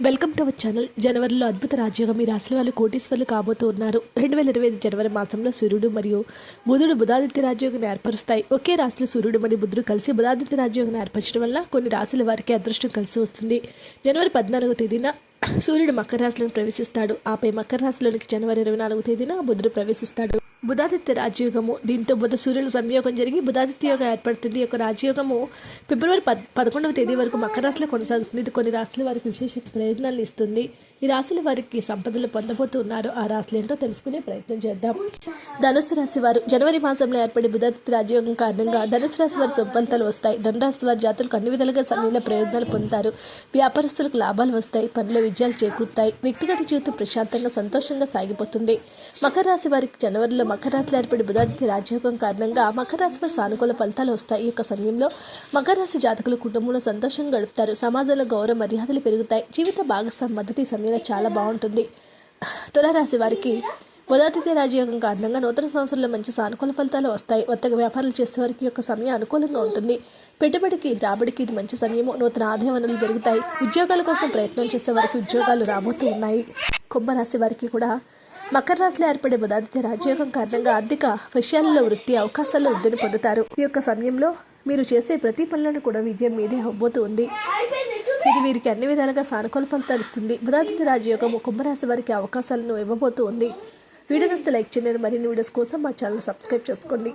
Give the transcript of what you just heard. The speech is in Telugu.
Welcome to our channel. జనవరిలో అద్భుత రాజ్యోగం మీ రాశుల వాళ్ళు కోటీశ్వర్లు కాబోతూ ఉన్నారు. రెండు వేల ఇరవై ఐదు జనవరి మాసంలో సూర్యుడు మరియు బుధుడు బుధాదిత్య రాజ్యోగం ఏర్పరుస్తాయి. ఒకే రాశిలో సూర్యుడు మరియు బుధుడు కలిసి బుధాదిత్య రాజ్యోగం ఏర్పరచడం వల్ల కొన్ని రాశుల వారికి అదృష్టం కలిసి వస్తుంది. జనవరి పద్నాలుగో తేదీన సూర్యుడు మకర రాశిలో ప్రవేశిస్తాడు. ఆపై మకర రాశిలోనికి జనవరి ఇరవై నాలుగో తేదీన బుధుడు ప్రవేశిస్తాడు. బుధాదిత్య రాజయోగము. దీంతో బుధ సూర్యుల సంయోగం జరిగి బుధాదిత్య యోగం ఏర్పడుతుంది. ఈ యొక్క రాజయోగము ఫిబ్రవరి పద్ పదకొండవ తేదీ వరకు మకర రాశిలో కొనసాగుతుంది. ఇది కొన్ని రాశుల వారికి విశేష ప్రయోజనాలు ఇస్తుంది. ఈ రాశుల వారికి సంపదలు పొందబోతున్నారు. ఆ రాశులు ఏంటో తెలుసుకునే ప్రయత్నం చేద్దాం. ధనుసు రాశి వారు జనవరి మాసంలో ఏర్పడి బుధాదిత్య రాజయోగం కారణంగా ధనుసు రాశి వారి సొంపంతాలు వస్తాయి. ధనురాశి వారి జాతులకు అన్ని విధాలుగా సమయంలో ప్రయోజనాలు పొందుతారు. వ్యాపారస్తులకు లాభాలు వస్తాయి. పనుల విజయాలు చేకూరుతాయి. వ్యక్తిగత జీవితం ప్రశాంతంగా సంతోషంగా సాగిపోతుంది. మకర రాశి వారికి జనవరిలో మకర రాశిలో ఏర్పడి బుధాదిత్య రాజయోగం కారణంగా మకర రాశి వారి సానుకూల ఫలితాలు వస్తాయి. ఈ యొక్క సమయంలో మకర రాశి జాతకులు కుటుంబంలో సంతోషంగా గడుపుతారు. సమాజంలో గౌరవ మర్యాదలు పెరుగుతాయి. జీవిత భాగస్వామి మద్దతు సమయం సమయంలో చాలా బాగుంటుంది. తులారాశి వారికి బుధాదిత్య రాజయోగం కారణంగా నూతన సంవత్సరంలో మంచి సానుకూల ఫలితాలు వస్తాయి. కొత్తగా వ్యాపారాలు చేసే వారికి యొక్క సమయం అనుకూలంగా ఉంటుంది. పెట్టుబడికి రాబడికి ఇది మంచి సమయము. నూతన ఆదాయ వనరులు పెరుగుతాయి. ఉద్యోగాల కోసం ప్రయత్నం చేసే వారికి ఉద్యోగాలు రాబోతూ ఉన్నాయి. కుంభరాశి వారికి కూడా మకర రాశిలో ఏర్పడే బుధాదిత్య రాజయోగం కారణంగా ఆర్థిక విషయాలలో వృత్తి అవకాశాల్లో వృద్ధిని పొందుతారు. ఈ యొక్క సమయంలో మీరు చేసే ప్రతి పనులను కూడా విజయం మీదే అవ్వబోతూ ఉంది. ఇది వీరికి అన్ని విధాలుగా సానుకూల ఫలితాలు ఇస్తుంది బుధాదిత్య రాజయోగం కుంభరాశి వారికి అవకాశాలను ఇవ్వబోతూ ఉంది. వీడియో నస్తే లైక్ చేయండి. మరిన్ని వీడియోస్ కోసం మా ఛానల్ సబ్స్క్రైబ్ చేసుకోండి.